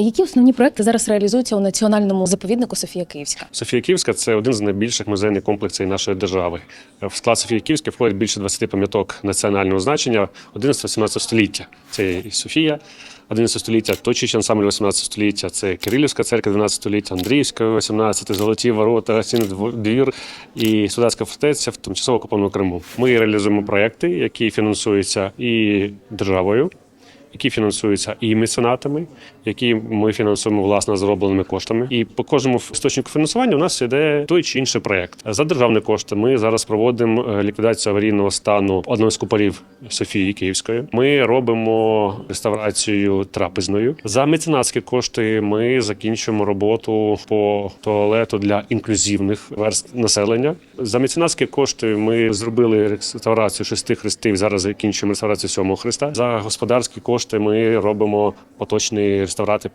Які основні проекти зараз реалізуються у національному заповіднику Софія Київська? Софія Київська це один з найбільших музейних комплексів нашої держави. В склад Софії Київської входить більше 20 пам'яток національного значення 11-17 століття. Це і Софія. 11 століття, точечий ансамбль 18 століття, це Кирилівська церква 12 століття, Андріївська 18, Золоті ворота, Гостинний двір і Судацька фортеця в тимчасово окупованому Криму. Ми реалізуємо проекти, які фінансуються і державою, які фінансуються і меценатами, які ми фінансуємо власне заробленими коштами. І по кожному істочнику фінансування у нас іде той чи інший проект. За державні кошти ми зараз проводимо е, ліквідацію аварійного стану одного з куполів Софії Київської. Ми робимо реставрацію трапезною. За меценатські кошти ми закінчуємо роботу по туалету для інклюзивних верст населення. За меценатські кошти ми зробили реставрацію шести хрестів. Зараз закінчуємо реставрацію сьомого хреста. За господарські кошти ми робимо поточні реставрати